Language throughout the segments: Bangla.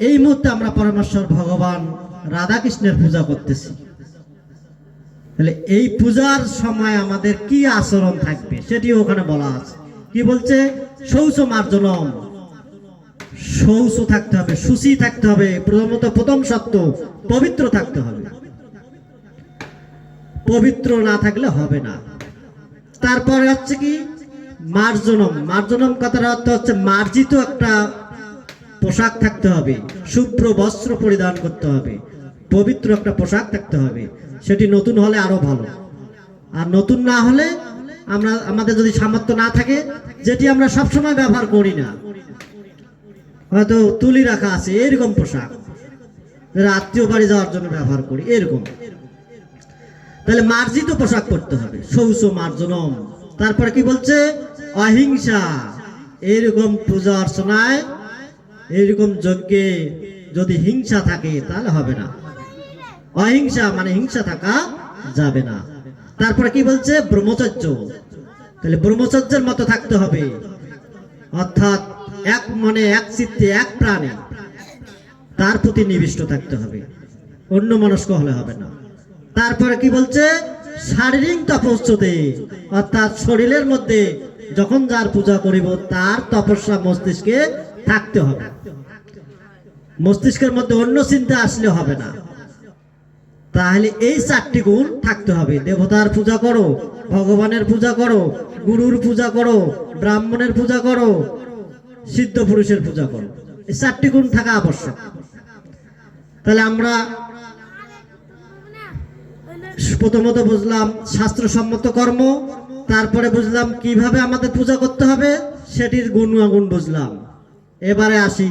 এই মুহূর্তে আমরা পরমেশ্বর ভগবান রাধাকৃষ্ণের পূজা করতেছি। তাহলে এই পূজার সময় আমাদের কি আচরণ থাকবে সেটি ওখানে বলা আছে। কি বলছে? শৌচ মার্জনম। শৌচ থাকতে হবে, সুচি থাকতে হবে, প্রথমত প্রথম সত্য, পবিত্র থাকতে হবে। পবিত্র না থাকলে হবে না। তারপরে হচ্ছে কি? মার্জনম। মার্জনম কথার অর্থ হচ্ছে মার্জিত একটা পোশাক থাকতে হবে, শুভ্র বস্ত্র পরিধান করতে হবে, পবিত্র একটা পোশাক থাকতে হবে, সেটি নতুন হলে আরও ভালো। আর নতুন না হলে আমরা, আমাদের যদি সামর্থ্য না থাকে, যেটি আমরা সবসময় ব্যবহার করি না, হয়তো তুলি রাখা আছে, এরকম পোশাক আত্মীয় বাড়ি যাওয়ার জন্য ব্যবহার করি, এরকম। তাহলে মার্জিত পোশাক পরতে হবে শৌচ মার্জনম। তারপরে কি বলছে? অহিংসা। এরকম পূজা অর্চনায় এরকম যজ্ঞে যদি হিংসা থাকে, তাহলে হবে না। অহিংসা মানে হিংসা থাকা যাবে না। তারপরে কি বলছে? ব্রহ্মচর্য। তাহলে ব্রহ্মচর্যের মতো থাকতে হবে। অর্থাৎ এক মনে, এক চিত্তে, এক প্রাণে তার প্রতি নিবিষ্ট থাকতে হবে। অন্য মনস্ক হলে হবে না। তারপরে কি বলছে? শারীরিক তপস্যতে। অর্থাৎ শরীরের মধ্যে যখন যার পূজা করিব, তার তপস্যা মস্তিষ্কে থাকতে হবে। মস্তিষ্কের মধ্যে অন্য চিন্তা আসলে হবে না। তাহলে এই চারটি গুণ থাকতে হবে। দেবতার পূজা করো, ভগবানের পূজা করো, গুরুর পূজা করো, ব্রাহ্মণের পূজা করো, সিদ্ধ পুরুষের পূজা করো। এই চারটি গুণ থাকা আবশ্যক। তাহলে আমরা প্রথমত বুঝলাম শাস্ত্রসম্মত কর্ম, তারপরে বুঝলাম কীভাবে আমাদের পূজা করতে হবে, সেটির গুণ গুণ বুঝলাম। এবারে আসি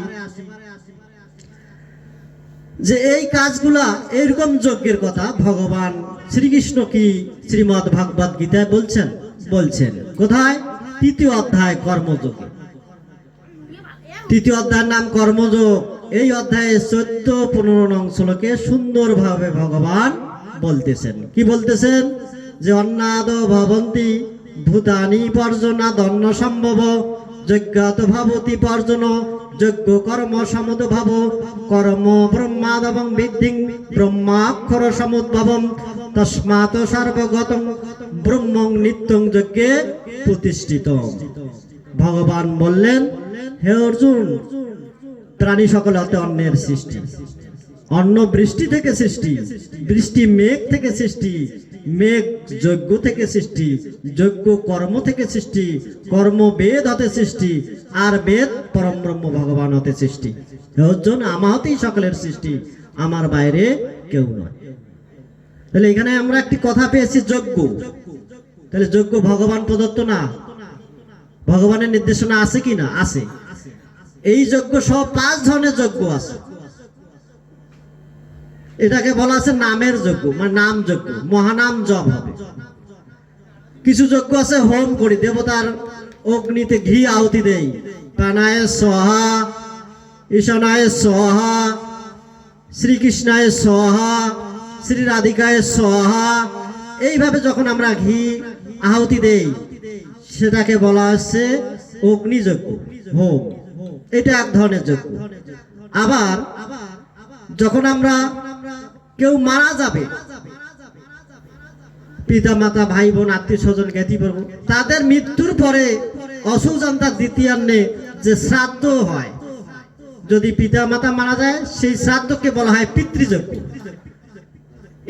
যে এই কাজগুলা এইরকম যজ্ঞের কথা ভগবান শ্রীকৃষ্ণ কি শ্রীমদ ভাগবত গীতায় বলছেন? বলছেন। কোথায়? তৃতীয় অধ্যায় কর্মযোগ। তৃতীয় অধ্যায়ের নাম কর্মযোগ। এই অধ্যায়ে চোদ্দ, পনেরো নং শ্লোকে সুন্দরভাবে ভগবান বলতেছেন। কি বলতেছেন? যে অন্নাদ ভবন্তি, ভূতানি পর্জনা দন্ন সম্ভব যজ্ঞাত ভাবতি পর্জন যজ্ঞ কর্ম সমুদ ভাব, কর্ম ব্রহ্মাদবং বিদ্ধিং, ব্রহ্মাক্ষর সমুদ্ভবম তস্মাৎ সর্বগতম, ব্রহ্মং নিত্যং যজ্ঞে প্রতিষ্ঠিত ভগবান বললেন, হে অর্জুন, প্রাণী সকল হতে অন্যের সৃষ্টি। অন্ন বৃষ্টি থেকে সৃষ্টি, বৃষ্টি মেঘ থেকে সৃষ্টি মেঘ যজ্ঞ থেকে সৃষ্টি, যজ্ঞ কর্ম থেকে সৃষ্টি, কর্ম বেদ হতে সৃষ্টি, আর বেদ পরম ব্রহ্ম ভগবান হতে সৃষ্টি। অর্জুন আমাহতেই সকলের সৃষ্টি, আমার বাইরে কেউ নয়। তাহলে এখানে আমরা একটি কথা পেয়েছি, যজ্ঞ। তাহলে যজ্ঞ ভগবান প্রদত্ত না? ভগবানের নির্দেশনা আছে কি না আছে। এই যজ্ঞ সব পাঁচ ধরনের যজ্ঞ আছে। এটাকে বলা আছে নামের যজ্ঞ মানে নাম যজ্ঞ, মহানাম জপ হবে। কিছু যজ্ঞ আছে, হোম করি, দেবতার অগ্নিতে ঘি আহুতি দেই। প্রাণায় সহা ঈশানায় সহা শ্রীকৃষ্ণায় সহা শ্রী রাধিকায় সহা এইভাবে যখন আমরা ঘি আহুতি দেই, সেটাকে বলা হচ্ছে অগ্নিযজ্ঞ, হোম। এটা এক ধরনের যজ্ঞ। আবার যখন আমরা কেউ মারা যাবে। পিতা মাতা ভাই বোন আত্মীয় স্বজন জ্ঞাতি করব। তাদের মৃত্যুর পরে অসুজান্তার দ্বিতীয়ান্নে যে শ্রাদ্ধ হয়, যদি পিতা মাতা মারা যায়, সেই শ্রাদ্ধকে বলা হয় পিতৃযজ্ঞ।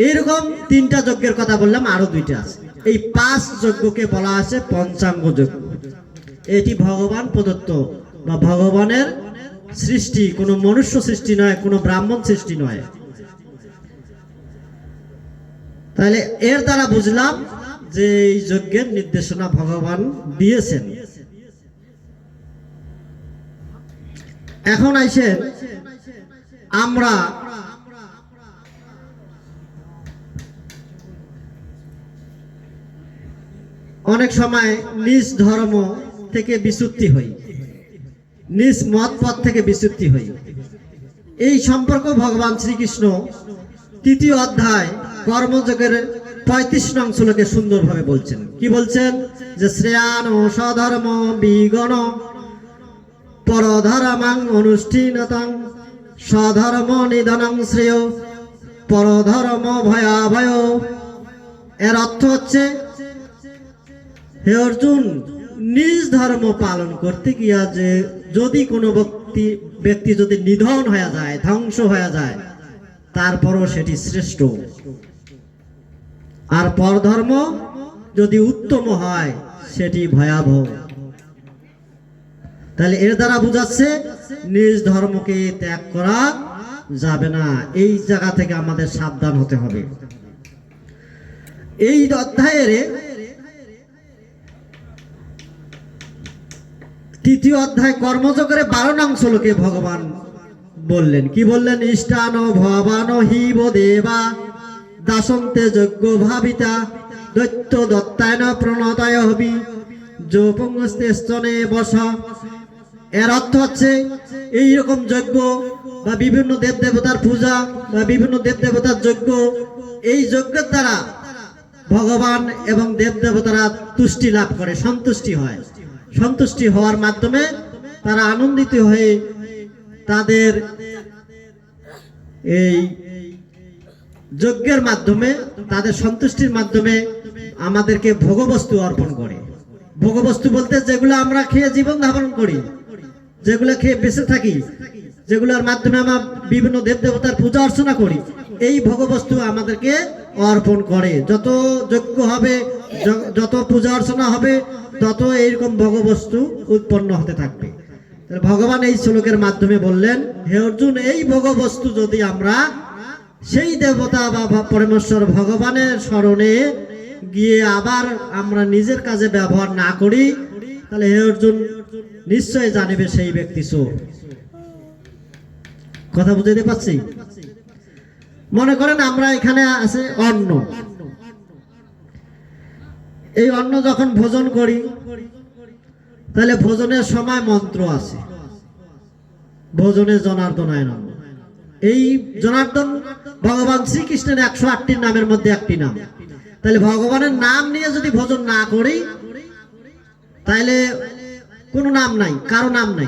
এইরকম তিনটা যজ্ঞের কথা বললাম, আরও দুইটা আছে। এই পাঁচ যজ্ঞকে বলা আছে পঞ্চাঙ্গ যজ্ঞ। এটি ভগবান প্রদত্ত বা ভগবানের সৃষ্টি, কোনো মনুষ্য সৃষ্টি নয়, কোনো ব্রাহ্মণ সৃষ্টি নয়। তাহলে এর দ্বারা বুঝলাম যে এই যজ্ঞের নির্দেশনা ভগবান দিয়েছেন। এখন আইসেন আমরা অনেক সময় নিজ ধর্ম থেকে বিচ্যুতি হই, নিজ মত পথ থেকে বিচ্যুতি হই। এই সম্পর্ক ভগবান শ্রীকৃষ্ণ তৃতীয় অধ্যায় কর্মযোগের পঁয়ত্রিশ নং শ্লোকে সুন্দরভাবে বলছেন। কি বলছেন? যে শ্রেয়ান সধর্ম বিগণ পরধর্মাং অনুষ্ঠিনতং সধর্ম নিধনং শ্রেয় পরধর্ম ভয়াভয়। এর অর্থ হচ্ছে, হে অর্জুন, নিজ ধর্ম পালন করতে গিয়া যে যদি কোনো ব্যক্তি ব্যক্তি যদি নিধন হয়ে যায়, ধ্বংস হয়ে যায়, তারপরও সেটি শ্রেষ্ঠ। আর পরধর্ম যদি উত্তম হয়, সেটি ভয়াবহ। তাহলে এর দ্বারা বোঝাচ্ছে, নিজ ধর্মকে ত্যাগ করা যাবে না। এই জায়গা থেকে আমাদের সাবধান হতে হবে। এই অধ্যায়ের তৃতীয় অধ্যায় কর্মযোগের বারো নং শ্লোকে ভগবান বললেন, কি বললেন? ইষ্টান ভবান হিব দেবা দাসন্তে যজ্ঞ ভাবিতা, দৈত্য দত্তায়ন প্রণতায় হবি। যোপঙ্গস্তে স্তনে বস। এর অর্থ হচ্ছে এই রকম যজ্ঞ বা বিভিন্ন দেব দেবতার পূজা বা বিভিন্ন দেব দেবতার যজ্ঞ, এই যজ্ঞের দ্বারা ভগবান এবং দেব দেবতারা তুষ্টি লাভ করে, সন্তুষ্টি হয়। সন্তুষ্টি হওয়ার মাধ্যমে তারা আনন্দিত হয়ে তাদের এই যজ্ঞের মাধ্যমে, তাদের সন্তুষ্টির মাধ্যমে আমাদেরকে ভোগবস্তু অর্পণ করে। ভোগবস্তু বলতে যেগুলো আমরা খেয়ে জীবন ধারণ করি, যেগুলো খেয়ে বেঁচে থাকি, যেগুলোর মাধ্যমে আমরা বিভিন্ন দেব দেবতার পূজা অর্চনা করি, এই ভোগবস্তু আমাদেরকে অর্পণ করে। যত যজ্ঞ হবে যত পূজা অর্চনা হবে, তত এইরকম ভোগবস্তু উৎপন্ন হতে থাকবে। ভগবান এই শ্লোকের মাধ্যমে বললেন, হে অর্জুন, এই ভোগবস্তু যদি আমরা সেই দেবতা বা পরমেশ্বর ভগবানের স্মরণে গিয়ে আবার আমরা নিজের কাজে ব্যবহার না করি, তাহলে হে অর্জুন নিশ্চয় জানিবে সেই ব্যক্তি চোর কথা বুঝাইতে পারছি? মনে করেন আমরা এখানে আছে অন্ন। এই অন্ন যখন ভোজন করি, তাহলে ভোজনের সময় মন্ত্র আছে। ভোজনে জনার্দনায় নাম এই জনার্দন ভগবান শ্রীকৃষ্ণের একশো আটটির নামের মধ্যে একটি নাম। তাহলে ভগবানের নাম নিয়ে যদি ভোজন না করি, তাহলে কোনো নাম নাই, কারও নাম নাই।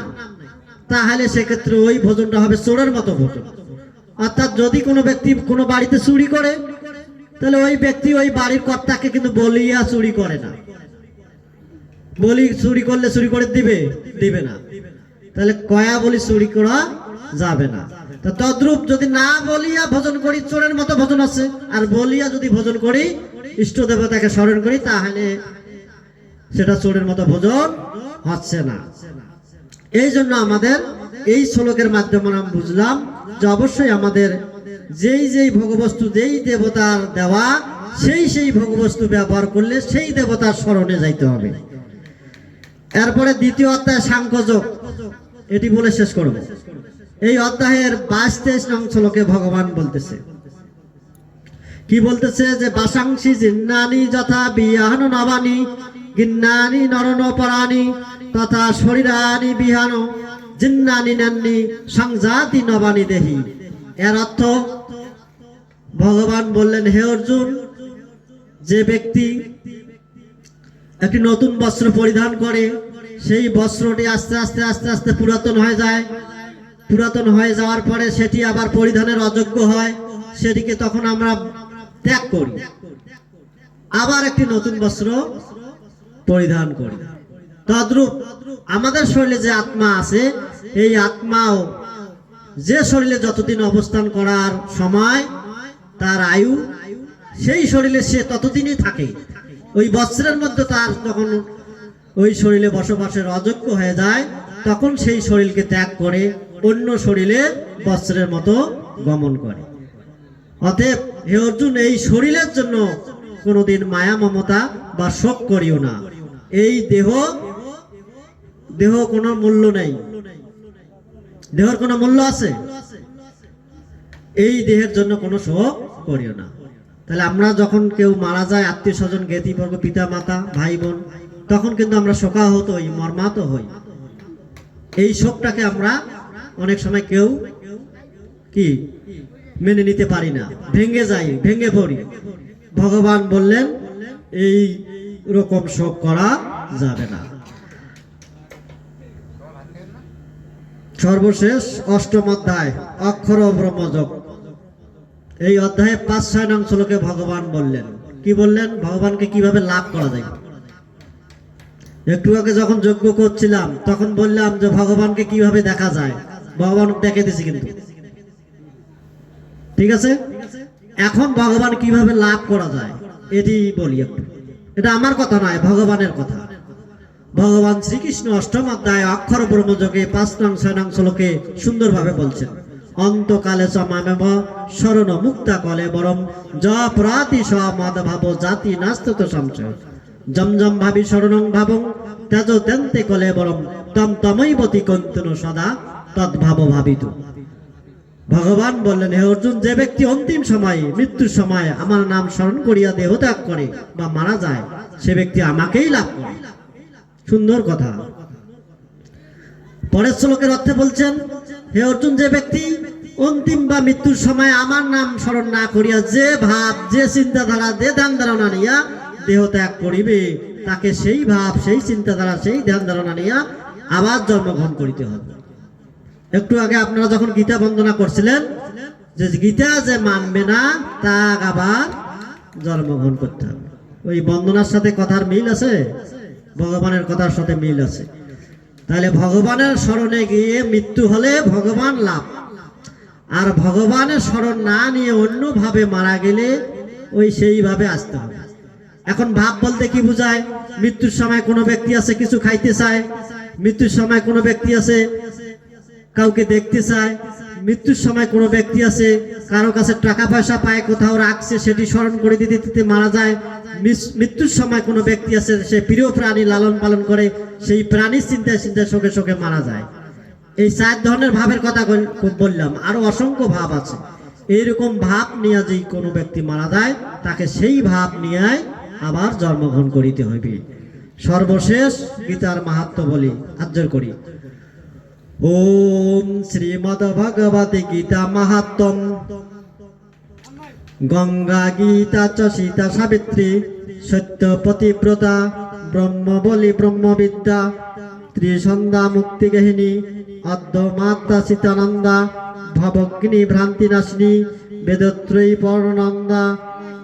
তাহলে সেক্ষেত্রে ওই ভোজনটা হবে চোরের মতো ভোজন। অর্থাৎ যদি কোনো ব্যক্তি কোনো বাড়িতে চুরি করে, তাহলে ওই ব্যক্তি ওই বাড়ির কর্তাকে কিন্তু বলিয়া চুরি করে না। বলি চুরি করলে চুরি করে দিবে? দিবে না। তাহলে কয়া বলি চুরি করা যাবে না। তা তদ্রূপ যদি না বলিয়া ভোজন করি, চোরের মতো ভোজন আছে। আর বলিয়া যদি ভোজন করি, ইষ্ট দেবতাকে স্মরণ করি, তাহলে সেটা চোরের মতো ভোজন হচ্ছে না। এই জন্য আমাদের এই শ্লোকের মাধ্যমে আমরা বুঝলাম যে অবশ্যই আমাদের যেই যেই ভোগবস্তু, যেই দেবতার দেওয়া, সেই সেই ভোগবস্তু ব্যবহার করলে সেই দেবতার স্মরণে যাইতে হবে। এরপরে দ্বিতীয় অধ্যায় সাংখ্যযোগ এটি বলে শেষ করব। এই অধ্যায়ের বাইশ তেইশ নং শ্লোকে ভগবান বলতেছে। কি বলতেছে যে বাসাংশী জিন্নানি যথা বিয়াহন নবানি, গিন্নানি নরন পরানি, তথা শরীরানি বিহান, জিন্নানি নান্নি সংজাতি নবানি দেহি। এর অর্থ, ভগবান বললেন, হে অর্জুন, যে ব্যক্তি একটি নতুন বস্ত্র পরিধান করে, সেই বস্ত্রটি আস্তে আস্তে আস্তে আস্তে পুরাতন হয়ে যায়। পুরাতন হয়ে যাওয়ার পরে সেটি আবার পরিধানের অযোগ্য হয়, সেটিকে তখন আমরা ত্যাগ করি। আবার একটি নতুন বস্ত্র পরিধান করি। তদ্রূপ আমাদের শরীরে যে আত্মা আছে, এই আত্মাও যে শরীরে যতদিন অবস্থান করার সময়, তার আয়ু, সেই শরীরে সে ততদিনই থাকে। ওই বস্ত্রের মধ্যে তার যখন ওই শরীরে বসবাসের অযোগ্য হয়ে যায় তখন সেই শরীরকে ত্যাগ করে অন্য শরীরে বস্ত্রের মতো গমন করে। অতএব হে অর্জুন, এই শরীরের জন্য কোনোদিন মায়া, মমতা বা শোক করিও না। এই দেহ দেহ কোনো মূল্য নেই। দেহর কোনো মূল্য আছে? এই দেহের জন্য কোনো শোক করিও না। তাহলে আমরা যখন কেউ মারা যায়, আত্মীয় স্বজন, জ্ঞাতিবর্গ পিতা মাতা ভাই বোন তখন কিন্তু আমরা শোকাহত হই, মর্মাহত হই। এই শোকটাকে আমরা অনেক সময় কেউ কি মেনে নিতে পারি না। ভেঙে যাই, ভেঙে পড়ি। ভগবান বললেন, এই রকম শোক করা যাবে না। সর্বশেষ অষ্টম অধ্যায়, অক্ষর ব্রহ্মযোগ। এই অধ্যায়ে পাঁচ, ছয় নং শ্লোকে ভগবান বললেন। কি বললেন? ভগবানকে কীভাবে লাভ করা যায়? একটু আগে যখন যজ্ঞ করছিলাম, তখন বললাম যে ভগবানকে কীভাবে দেখা যায়? ভগবান দেখে দিছি কিন্তু। ঠিক আছে? এখন ভগবান কীভাবে লাভ করা যায়, এটি বলি একটু। এটা আমার কথা নয়, ভগবানের কথা। ভগবান শ্রীকৃষ্ণ অষ্টম অধ্যায় অক্ষর ব্রহ্মযোগে পাঁচ নং, ছয় নং শ্লোকে সুন্দরভাবে বলছেন, অন্তকালে সমামেম শরণ মুক্তা কলে বরম য প্রাতি মদ ভাব জাতি নাস্তত সংশয় জম জম ভাবি শরণং ভাবং তেজ তেন্তে কলে বরম তম তমৈবতী কন্তনু সদা তদ্ভাব ভাবিত। ভগবান বললেন, হে অর্জুন, যে ব্যক্তি অন্তিম সময়ে, মৃত্যুর সময় আমার নাম স্মরণ করিয়া দেহ ত্যাগ করে বা মারা যায়, সে ব্যক্তি আমাকেই লাভ করে। সুন্দর কথা। পরের শ্লোকের অর্থে বলছেন, হে অর্জুন, যে ব্যক্তি অন্তিম বা মৃত্যুর সময় আমার নাম স্মরণ না করিয়া যে ভাব, যে চিন্তাধারা, যে ধ্যান ধারণা নিয়া দেহ ত্যাগ করিবে তাকে সেই ভাব, সেই চিন্তাধারা, সেই ধ্যান ধারণা নিয়ে আবার জন্মগ্রহণ করিতে হবে। একটু আগে আপনারা যখন গীতা বন্দনা করছিলেন, যে গীতা যে মানবে না তা আবার জন্মগ্রহণ করতে হবে। ওই বন্দনার সাথে কথার মিল আছে? ভগবানের কথার সাথে মিল আছে। তাহলে ভগবানের স্মরণে গিয়ে মৃত্যু হলে ভগবান লাভ। আর ভগবানের স্মরণ না নিয়ে অন্যভাবে মারা গেলে ওই সেইভাবে আসতে হবে। এখন ভাব বলতে কি বোঝায়? মৃত্যুর সময় কোনো ব্যক্তি আছে কিছু খাইতে চায়? মৃত্যুর সময় কোনো ব্যক্তি আছে কাউকে দেখতে চায়? মৃত্যুর সময় কোনো ব্যক্তি আছে কারও কাছে টাকা পয়সা পায়, কোথাও রাখছে, সেটি স্মরণ করে দিতে দিতে মারা যায়? মৃত্যুর সময় কোনো ব্যক্তি আছে সে প্রিয় প্রাণী লালন পালন করে, সেই প্রাণীর চিন্তায় চিন্তায় শোকে শোকে মারা যায়। এই চার ধরনের ভাবের কথা বল- বললাম। আরও অসংখ্য ভাব আছে। এইরকম ভাব নিয়ে যেই কোনো ব্যক্তি মারা যায়, তাকে সেই ভাব নিয়ে আবার জন্মগ্রহণ করিতে হইবে। সর্বশেষ গীতার মাহাত্ম বলি আজ্জর করি। ওম শ্রীমদ ভগবতী গীতা মাহাত্ম গঙ্গা গীতা চ সীতা সাবিত্রী। সত্য পতিব্রতা ব্রহ্ম বলি ব্রহ্মবিদ্যা। ত্রিসন্ধ্যা মুক্তি গহিনী অদ্য মাতা সীতানন্দা, ভবগ্নি ভ্রান্তি নাশিনী বেদত্রয়ী